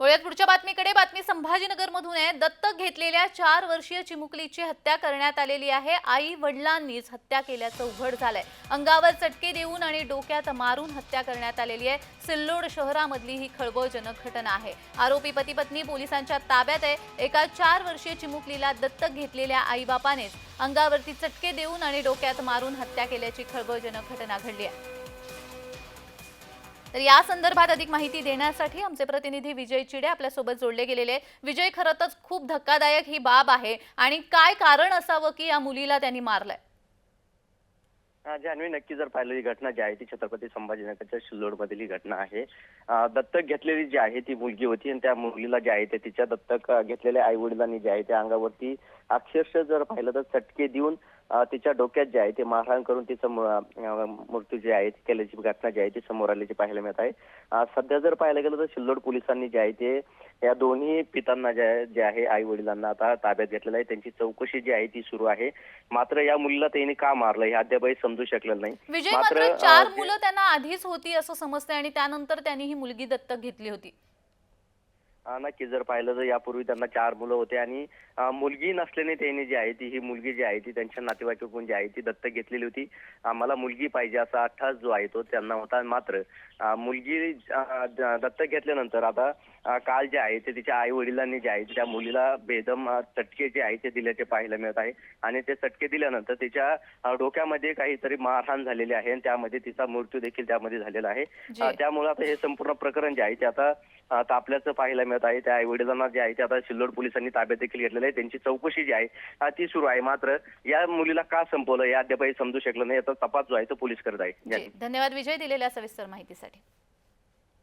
वळूयात पुढच्या बातमीकडे. बातमी संभाजीनगरमधून आहे. दत्तक घेतलेल्या चार वर्षीय चिमुकलीची हत्या करण्यात आलेली आहे. आई वडिलांनीच हत्या केल्याचं उघड झालंय. अंगावर चटके देऊन आणि डोक्यात मारून हत्या करण्यात आलेली आहे. सिल्लोड शहरामधली ही खळबळजनक घटना आहे. आरोपी पती पत्नी पोलिसांच्या ताब्यात आहे. एका चार वर्षीय चिमुकलीला दत्तक घेतलेल्या आईबापानेच अंगावरती चटके देऊन आणि डोक्यात मारून हत्या केल्याची खळबळजनक घटना घडली आहे. तर या संदर्भात अधिक माहिती देण्यासाठी आमचे प्रतिनिधी विजय चिडे आपल्यासोबत जोडले गेलेले आहेत. विजय खरंच तर खूप धक्कादायक ही बाब आहे आणि काय कारण असावं की या मुलीला त्यांनी मारलंय हा, जान्हवी नक्की जर पाहिलं ही घटना जी आहे ती छत्रपती संभाजीनगरच्या शिल्लोडमधील ही घटना आहे दत्तक घेतलेली जी आहे ती मुलगी होती आणि त्या मुलीला जे आहे ते तिच्या दत्तक घेतलेल्या आई वडिलांनी जे आहे त्या अंगावरती अक्षरशः जर पाहिलं तर चटके देऊन तिच्या डोक्यात जे आहे ते मारहाण करून तिचं मृत्यू जे आहे केल्याची घटना जी आहे ती समोर आल्याची पाहायला मिळत आहे. सध्या जर पाहायला गेलं तर सिल्लोड पोलिसांनी जे आहे ते या दोन्ही पितांना जे आहे जे आहे आई वडिलांना आता ताब्यात घेतलेलं आहे. त्यांची चौकशी जी आहे ती सुरू आहे. मात्र या मुलीला त्यांनी का मारलं हे अद्यापही समजू शकलेलं नाही. विजय मात्र, चार मुलं त्यांना आधीच होती असं समजतंय आणि त्यानंतर त्यांनी ही मुलगी दत्तक घेतली होती. नक्की जर पाहिलं तर यापूर्वी त्यांना चार मुलं होते आणि मुलगी नसल्याने त्यांनी जी आहे ती ही मुलगी जी आहे ती त्यांच्या नातेवाईकडून जी आहे ती दत्तक घेतलेली होती. आम्हाला मुलगी पाहिजे असा अठ्ठास जो आहे तो त्यांना होता. मात्र मुलगी दत्तक घेतल्यानंतर आता काल जे आहे ते तिच्या आई वडिलांनी जे आहे त्या मुलीला बेदम चटके जे आहे ते दिल्याचे पाहायला मिळत आहे. आणि ते चटके दिल्यानंतर तिच्या डोक्यामध्ये काहीतरी मारहाण झालेली आहे आणि त्यामध्ये तिचा मृत्यू देखील त्यामध्ये झालेला आहे. त्यामुळे आता हे संपूर्ण प्रकरण जे आहे ते आता तापल्याचं पाहायला मिळत आहे त्या आईवडिलांना जे आहे ते आता सिल्लोड पोलिसांनी ताब्यात देखील घेतलेलं आहे. त्यांची चौकशी जी आहे ती सुरू आहे. मात्र या मुलीला का संपवलं हे अद्यापही समजू शकलं नाही. याचा तपास जो आहे तो पोलीस करत आहे. धन्यवाद. विजय दिलेल्या सविस्तर माहितीसाठी.